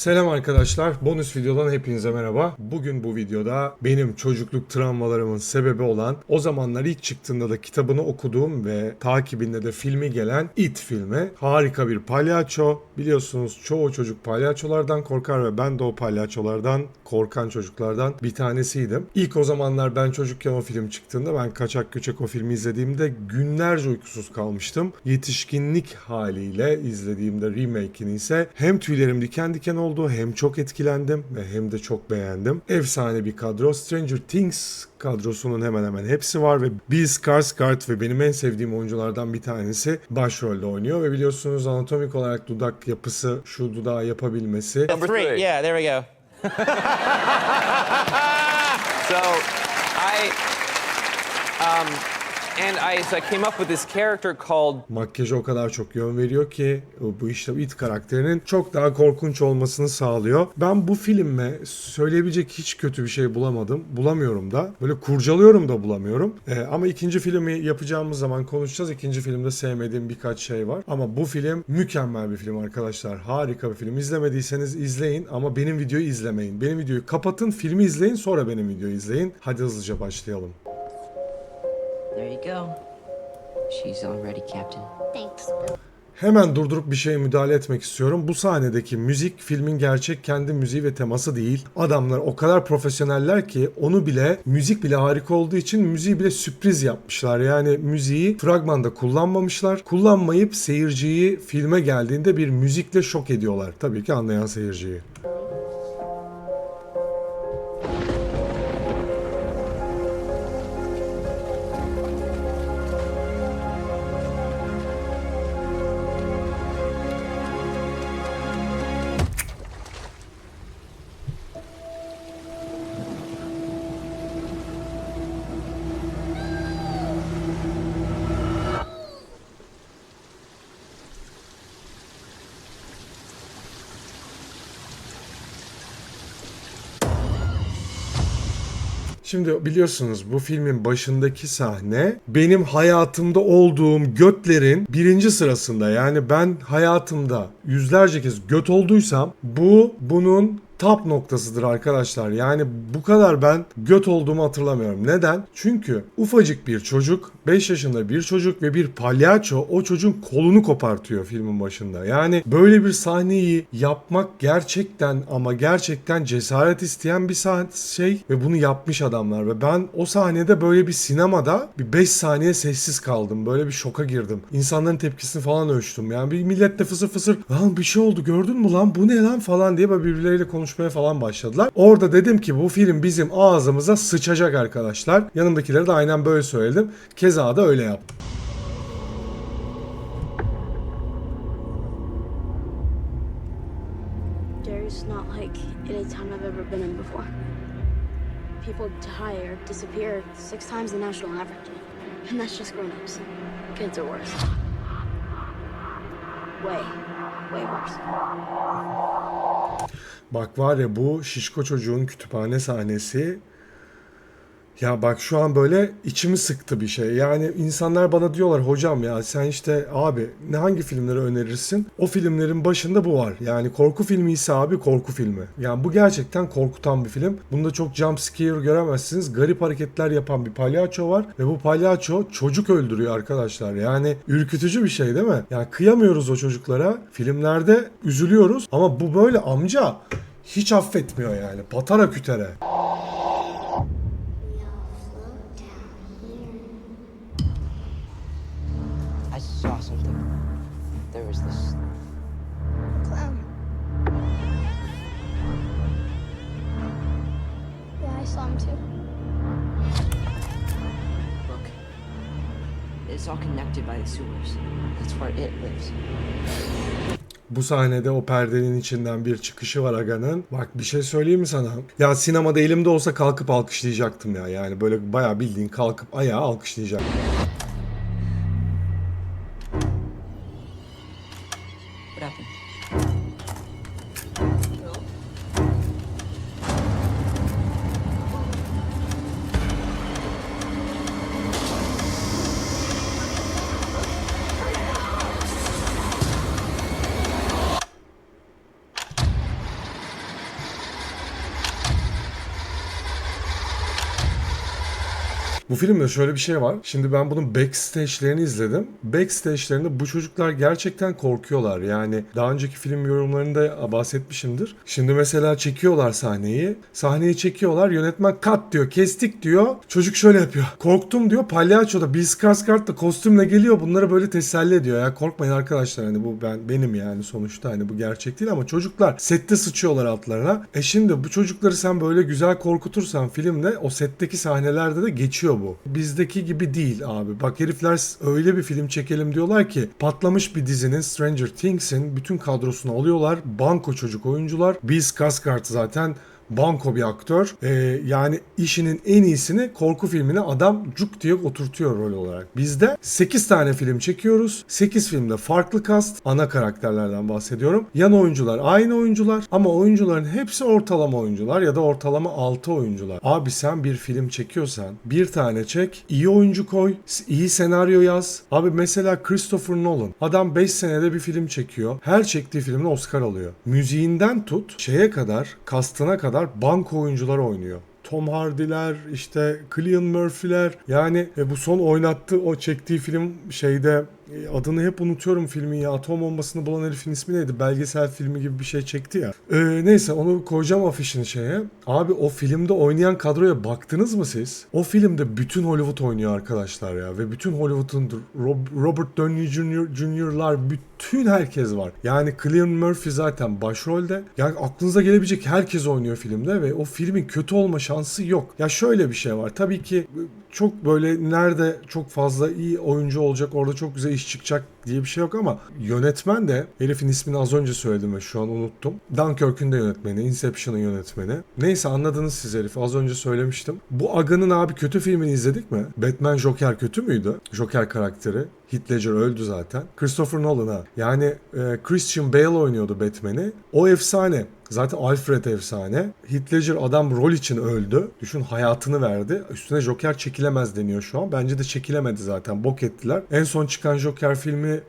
Selam arkadaşlar. Bonus videodan hepinize merhaba. Bugün bu videoda benim çocukluk travmalarımın sebebi olan o zamanlar ilk çıktığında da kitabını okuduğum ve takibinde de filmi gelen It filmi. Harika bir palyaço. Biliyorsunuz çoğu çocuk palyaçolardan korkar ve ben de o palyaçolardan korkan çocuklardan bir tanesiydim. İlk o zamanlar ben çocukken o film çıktığında ben kaçak göçek o filmi izlediğimde günlerce uykusuz kalmıştım. Yetişkinlik haliyle izlediğimde remake'ini ise hem tüylerim diken diken oldu hem çok etkilendim ve hem de çok beğendim. Efsane bir kadro. Stranger Things kadrosunun hemen hemen hepsi var ve Bill Skarsgård ve benim en sevdiğim oyunculardan bir tanesi başrolde oynuyor ve biliyorsunuz anatomik olarak dudak yapısı şu dudağı yapabilmesi Number Three. Yeah, there we go. so I um and I so I came up with this character called makyaja o kadar çok yön veriyor ki bu işte It karakterinin çok daha korkunç olmasını sağlıyor. Ben bu filme söyleyebilecek hiç kötü bir şey bulamadım. Bulamıyorum da. Böyle kurcalıyorum da bulamıyorum. Ee, ama ikinci filmi yapacağımız zaman konuşacağız. İkinci filmde sevmediğim birkaç şey var. Ama bu film mükemmel bir film arkadaşlar. Harika bir film. İzlemediyseniz izleyin ama benim videoyu izlemeyin. Benim videoyu kapatın, filmi izleyin sonra benim videoyu izleyin. Hadi hızlıca başlayalım. There you go. She's all ready, Captain. Thanks, Bill. Hemen durdurup bir şeye müdahale etmek istiyorum. Bu sahnedeki müzik filmin gerçek kendi müziği ve teması değil. Adamlar o kadar profesyoneller ki onu bile müzik bile harika olduğu için müziği bile sürpriz yapmışlar. Yani müziği fragmanda kullanmamışlar. Kullanmayıp seyirciyi filme geldiğinde bir müzikle şok ediyorlar. Tabii ki anlayan seyirciyi. Şimdi biliyorsunuz bu filmin başındaki sahne benim hayatımda olduğum götlerin birinci sırasında. Yani ben hayatımda yüzlerce kez göt olduysam bu bunun top noktasıdır arkadaşlar. Yani bu kadar ben göt olduğumu hatırlamıyorum. Neden? Çünkü ufacık bir çocuk, 5 yaşında bir çocuk ve bir palyaço o çocuğun kolunu kopartıyor filmin başında. Yani böyle bir sahneyi yapmak gerçekten ama gerçekten cesaret isteyen bir şey ve bunu yapmış adamlar ve ben o sahnede böyle bir sinemada bir 5 saniye sessiz kaldım. Böyle bir şoka girdim. İnsanların tepkisini falan ölçtüm. Yani bir millet de fısır fısır lan bir şey oldu gördün mü lan bu ne lan falan diye böyle birbirleriyle konuşmaya falan başladılar. Orada dedim ki bu film bizim ağzımıza sıçacak arkadaşlar. Yanımdakilere de aynen böyle söyledim. Keza da öyle yaptım. People die or disappear six times the national average. And that's just grown-ups. Kids are worse. Way, worse. Bak var ya bu şişko çocuğun kütüphane sahnesi. Ya bak şu an böyle içimi sıktı bir şey. Yani insanlar bana diyorlar hocam ya sen işte abi ne hangi filmleri önerirsin? O filmlerin başında bu var. Yani korku filmi ise abi korku filmi. Yani bu gerçekten korkutan bir film. Bunda çok jump scare göremezsiniz. Garip hareketler yapan bir palyaço var ve bu palyaço çocuk öldürüyor arkadaşlar. Yani ürkütücü bir şey değil mi? Yani kıyamıyoruz o çocuklara. Filmlerde üzülüyoruz ama bu böyle amca hiç affetmiyor yani. Patara kütere. I saw him too. Look. It's all connected by the sewers. That's where it lives. Bu sahnede o perdenin içinden bir çıkışı var Aga'nın. Bak bir şey söyleyeyim mi sana? Ya sinemada elimde olsa kalkıp alkışlayacaktım ya. Yani böyle bayağı bildiğin kalkıp ayağa alkışlayacaktım. Bu filmde şöyle bir şey var. Şimdi ben bunun backstage'lerini izledim. Backstage'lerinde bu çocuklar gerçekten korkuyorlar. Yani daha önceki film yorumlarında bahsetmişimdir. Şimdi mesela çekiyorlar sahneyi. Sahneyi çekiyorlar. Yönetmen cut diyor. Kestik diyor. Çocuk şöyle yapıyor. Korktum diyor. Palyaço da Bill Skarsgård da kostümle geliyor. Bunları böyle teselli ediyor. Ya korkmayın arkadaşlar. Hani bu ben benim yani sonuçta. Hani bu gerçek değil ama çocuklar sette sıçıyorlar altlarına. E şimdi bu çocukları sen böyle güzel korkutursan filmde o setteki sahnelerde de geçiyor bu. Bizdeki gibi değil abi. Bak herifler öyle bir film çekelim diyorlar ki patlamış bir dizinin Stranger Things'in bütün kadrosunu alıyorlar. Banko çocuk oyuncular. Bill Skarsgård zaten banko bir aktör. Ee, yani işinin en iyisini korku filmine adam cuk diye oturtuyor rol olarak. Bizde 8 tane film çekiyoruz. 8 filmde farklı kast. Ana karakterlerden bahsediyorum. Yan oyuncular aynı oyuncular ama oyuncuların hepsi ortalama oyuncular ya da ortalama 6 oyuncular. Abi sen bir film çekiyorsan bir tane çek, iyi oyuncu koy, iyi senaryo yaz. Abi mesela Christopher Nolan. Adam 5 senede bir film çekiyor. Her çektiği filmde Oscar alıyor. Müziğinden tut şeye kadar, kastına kadar banko oyuncular oynuyor. Tom Hardy'ler, işte Cillian Murphy'ler yani e, bu son oynattığı o çektiği film şeyde adını hep unutuyorum filmin ya. Atom bombasını bulan herifin ismi neydi? Belgesel filmi gibi bir şey çekti ya. E, neyse onu koyacağım afişini şeye. Abi o filmde oynayan kadroya baktınız mı siz? O filmde bütün Hollywood oynuyor arkadaşlar ya. Ve bütün Hollywood'un Rob- Robert Downey Jr. Jr.'lar bütün herkes var. Yani Cillian Murphy zaten başrolde. Yani aklınıza gelebilecek herkes oynuyor filmde ve o filmin kötü olma şansı yok. Ya şöyle bir şey var. Tabii ki çok böyle nerede çok fazla iyi oyuncu olacak orada çok güzel iş çıkacak diye bir şey yok ama yönetmen de herifin ismini az önce söyledim ve şu an unuttum. Dunkirk'ün de yönetmeni, Inception'ın yönetmeni. Neyse anladınız siz herif az önce söylemiştim. Bu Aga'nın abi kötü filmini izledik mi? Batman Joker kötü müydü? Joker karakteri. Heath Ledger öldü zaten. Christopher Nolan ha. Yani e, Christian Bale oynuyordu Batman'i. O efsane. Zaten Alfred efsane. Heath Ledger adam rol için öldü. Düşün hayatını verdi. Üstüne Joker çekilemez deniyor şu an. Bence de çekilemedi zaten. Bok ettiler. En son çıkan Joker filmi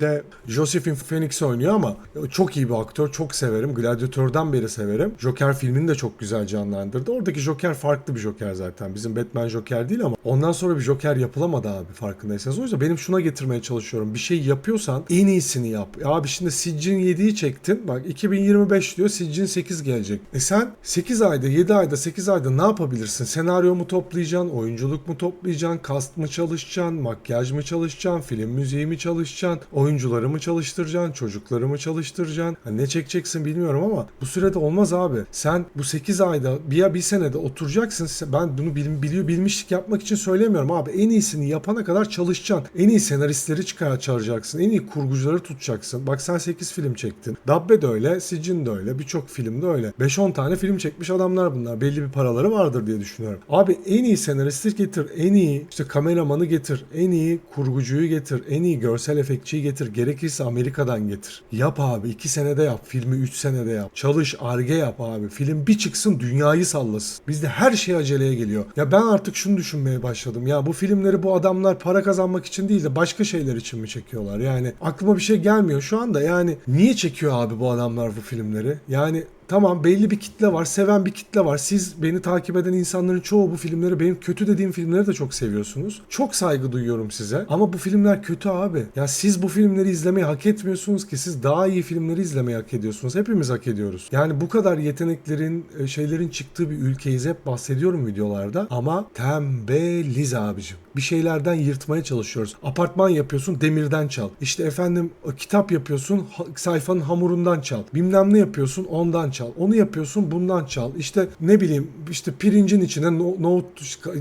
de Josephine Phoenix oynuyor ama çok iyi bir aktör. Çok severim. Gladiatör'den beri severim. Joker filmini de çok güzel canlandırdı. Oradaki Joker farklı bir Joker zaten. Bizim Batman Joker değil ama ondan sonra bir Joker yapılamadı abi farkındaysanız. O yüzden benim şuna getirmeye çalışıyorum. Bir şey yapıyorsan en iyisini yap. Abi şimdi Siccin 7'yi çektin. Bak 2025 diyor. Siccin 8 gelecek. E sen 8 ayda, 7 ayda, 8 ayda ne yapabilirsin? Senaryo mu toplayacaksın? Oyunculuk mu toplayacaksın? Kast mı çalışacaksın? Makyaj mı çalışacaksın? Film müziği mi çalışacaksın? Oyuncuları mı çalıştıracaksın? Çocukları mı çalıştıracaksın? Ha, ne çekeceksin bilmiyorum ama bu sürede olmaz abi. Sen bu 8 ayda bir ya bir senede oturacaksın. Ben bunu bil, biliyor bilmişlik yapmak için söylemiyorum abi. En iyisini yapana kadar çalışacaksın. En iyi senaristleri çıkar çağıracaksın. En iyi kurgucuları tutacaksın. Bak sen 8 film çektin. Dabbe de öyle, Sicin de öyle, birçok film de öyle. 5-10 tane film çekmiş adamlar bunlar. Belli bir paraları vardır diye düşünüyorum. Abi en iyi senaristi getir, en iyi işte kameramanı getir, en iyi kurgucuyu getir, en iyi görsel efektçiyi getir. Gerekirse Amerika'dan getir. Yap abi 2 senede yap. Filmi 3 senede yap. Çalış, arge yap abi. Film bir çıksın dünyayı sallasın. Bizde her şey aceleye geliyor. Ya ben artık şunu düşünmeye başladım. Ya bu filmleri bu adamlar para kazanmak için değil de başka şeyler için mi çekiyorlar? Yani aklıma bir şey gelmiyor şu anda. Yani niye çekiyor abi bu adamlar bu filmleri? Yani Tamam belli bir kitle var, seven bir kitle var. Siz beni takip eden insanların çoğu bu filmleri, benim kötü dediğim filmleri de çok seviyorsunuz. Çok saygı duyuyorum size. Ama bu filmler kötü abi. Ya siz bu filmleri izlemeyi hak etmiyorsunuz ki. Siz daha iyi filmleri izlemeyi hak ediyorsunuz. Hepimiz hak ediyoruz. Yani bu kadar yeteneklerin, e, şeylerin çıktığı bir ülkeyiz. Hep bahsediyorum videolarda. Ama tembeliz abicim. Bir şeylerden yırtmaya çalışıyoruz. Apartman yapıyorsun demirden çal. İşte efendim kitap yapıyorsun sayfanın hamurundan çal. Bilmem ne yapıyorsun ondan çal. Onu yapıyorsun bundan çal. İşte ne bileyim işte pirincin içine no, nohut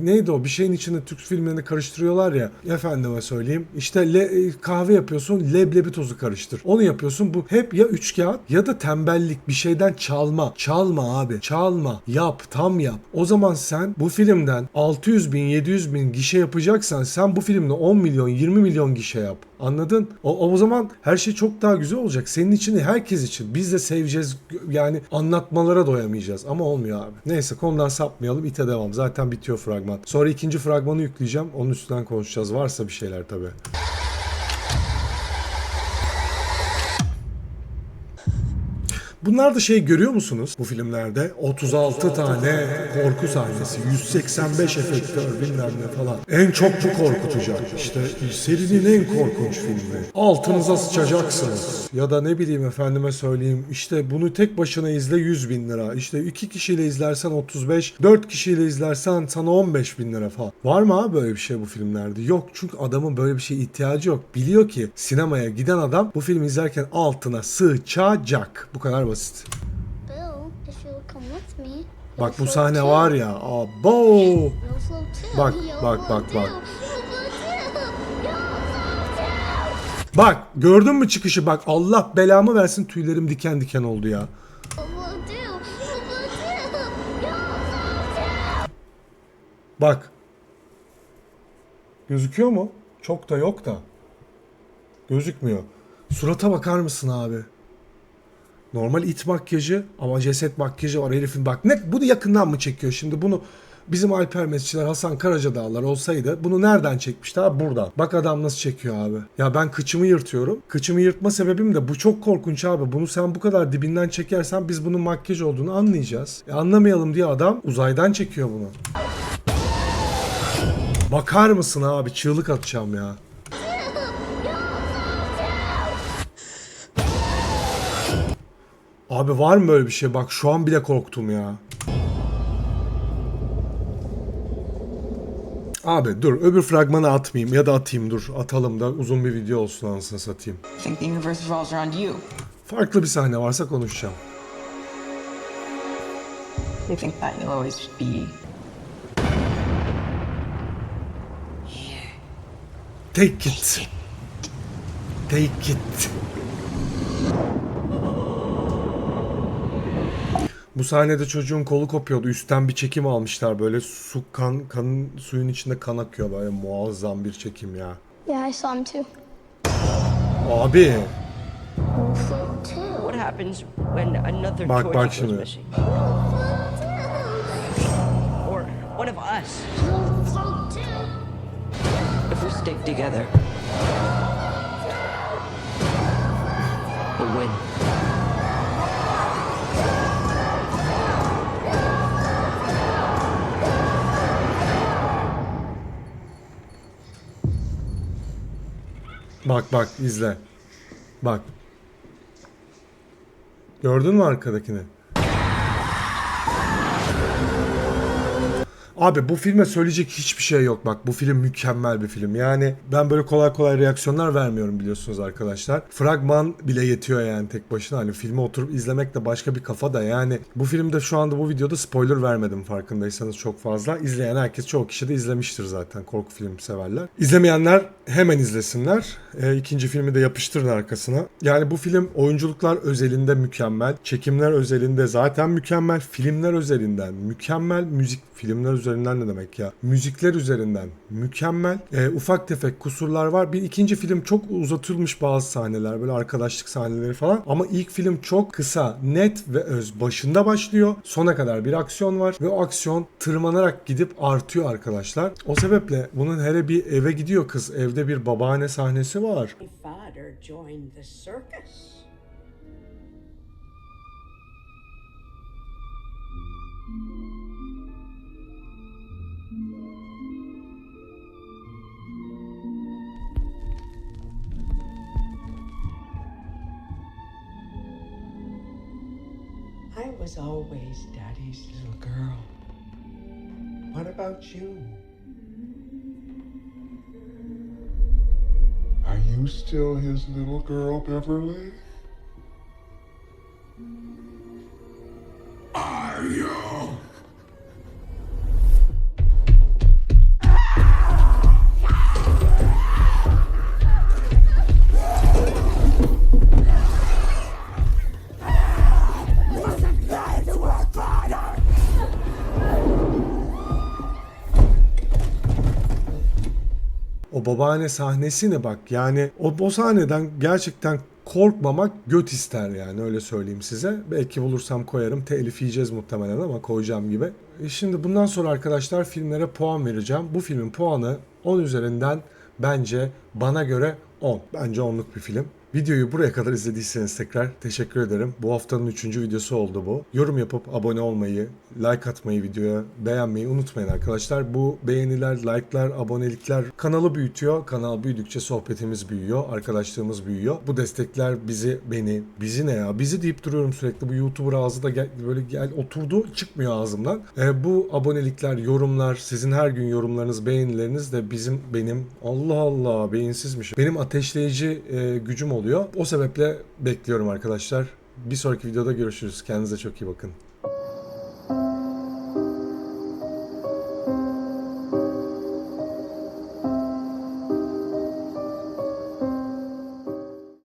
neydi o bir şeyin içine Türk filmlerini karıştırıyorlar ya. Efendime söyleyeyim. İşte le, e, kahve yapıyorsun leblebi tozu karıştır. Onu yapıyorsun bu hep ya üç kağıt ya da tembellik bir şeyden çalma. Çalma abi. Çalma. Yap. Tam yap. O zaman sen bu filmden 600 bin 700 bin gişe yapacaksan sen bu filmle 10 milyon 20 milyon gişe yap. Anladın? O, o zaman her şey çok daha güzel olacak. Senin için herkes için. Biz de seveceğiz. Yani anlatmalara doyamayacağız. Ama olmuyor abi. Neyse konudan sapmayalım. İte devam. Zaten bitiyor fragman. Sonra ikinci fragmanı yükleyeceğim. Onun üstünden konuşacağız. Varsa bir şeyler tabii. Bunlar da şey görüyor musunuz bu filmlerde? 36 tane korku sahnesi, 185 efektör bilmem ne falan. En çok bu korkutacak. İşte serinin en korkunç filmi. Altınıza sıçacaksınız. Ya da ne bileyim efendime söyleyeyim işte bunu tek başına izle 100 bin lira. İşte iki kişiyle izlersen 35, 4 kişiyle izlersen sana 15 bin lira falan. Var mı abi böyle bir şey bu filmlerde? Yok çünkü adamın böyle bir şeye ihtiyacı yok. Biliyor ki sinemaya giden adam bu filmi izlerken altına sıçacak. Bu kadar basit. Me. Bak bu sahne var ya. Abo. Bak, bak, bak, bak. Bak gördün mü çıkışı bak Allah belamı versin tüylerim diken diken oldu ya. Bak. Gözüküyor mu? Çok da yok da. Gözükmüyor. Surata bakar mısın abi? Normal it makyajı ama ceset makyajı var herifin. Bak ne bunu yakından mı çekiyor şimdi bunu bizim Alper Mesutçiler Hasan Karacadağlar olsaydı bunu nereden çekmişti abi buradan. Bak adam nasıl çekiyor abi. Ya ben kıçımı yırtıyorum. Kıçımı yırtma sebebim de bu çok korkunç abi. Bunu sen bu kadar dibinden çekersen biz bunun makyaj olduğunu anlayacağız. E anlamayalım diye adam uzaydan çekiyor bunu. Bakar mısın abi? Çığlık atacağım ya. Abi var mı böyle bir şey? Bak şu an bile korktum ya. Abi dur öbür fragmanı atmayayım ya da atayım dur. Atalım da uzun bir video olsun anasını satayım. You. Farklı bir sahne varsa konuşacağım. They think that you'll always be Take it. Take it. Bu sahnede çocuğun kolu kopuyordu. Üstten bir çekim almışlar böyle su kan kanın suyun içinde kan akıyor böyle muazzam bir çekim ya. Yeah, I saw him too. Abi. What happens when another Bak, bak şimdi. Or one of us? If we stick together, we'll win. Bak bak izle. Bak. Gördün mü arkadakini? Abi bu filme söyleyecek hiçbir şey yok bak. Bu film mükemmel bir film. Yani ben böyle kolay kolay reaksiyonlar vermiyorum biliyorsunuz arkadaşlar. Fragman bile yetiyor yani tek başına. Hani filmi oturup izlemek de başka bir kafa da yani. Bu filmde şu anda bu videoda spoiler vermedim farkındaysanız çok fazla. İzleyen herkes çoğu kişi de izlemiştir zaten korku film severler. İzlemeyenler hemen izlesinler. E, ikinci filmi de yapıştırın arkasına. Yani bu film oyunculuklar özelinde mükemmel. Çekimler özelinde zaten mükemmel. Filmler özelinden mükemmel. Müzik filmler üzerinden ne demek ya? Müzikler üzerinden mükemmel. E, ufak tefek kusurlar var. Bir ikinci film çok uzatılmış bazı sahneler. Böyle arkadaşlık sahneleri falan. Ama ilk film çok kısa, net ve öz. Başında başlıyor. Sona kadar bir aksiyon var. Ve o aksiyon tırmanarak gidip artıyor arkadaşlar. O sebeple bunun hele bir eve gidiyor kız. Evde bir babaanne sahnesi var. My father joined the circus. Was always Daddy's little girl. What about you? Are you still his little girl, Beverly? Are you? O babaanne sahnesine bak yani o, o sahneden gerçekten korkmamak göt ister yani öyle söyleyeyim size. Belki bulursam koyarım telif yiyeceğiz muhtemelen ama koyacağım gibi. E şimdi bundan sonra arkadaşlar filmlere puan vereceğim. Bu filmin puanı 10 üzerinden bence bana göre 10. Bence 10'luk bir film. Videoyu buraya kadar izlediyseniz tekrar teşekkür ederim. Bu haftanın 3. videosu oldu bu. Yorum yapıp abone olmayı, like atmayı videoya, beğenmeyi unutmayın arkadaşlar. Bu beğeniler, like'lar, abonelikler kanalı büyütüyor. Kanal büyüdükçe sohbetimiz büyüyor, arkadaşlığımız büyüyor. Bu destekler bizi, beni, bizi ne ya? Bizi deyip duruyorum sürekli. Bu YouTuber ağzı da gel, böyle gel oturdu çıkmıyor ağzımdan. Ee, bu abonelikler, yorumlar, sizin her gün yorumlarınız, beğenileriniz de bizim, benim, Allah Allah beyinsizmişim. Benim ateşleyici e, gücüm oluyor. O sebeple bekliyorum arkadaşlar. Bir sonraki videoda görüşürüz. Kendinize çok iyi bakın.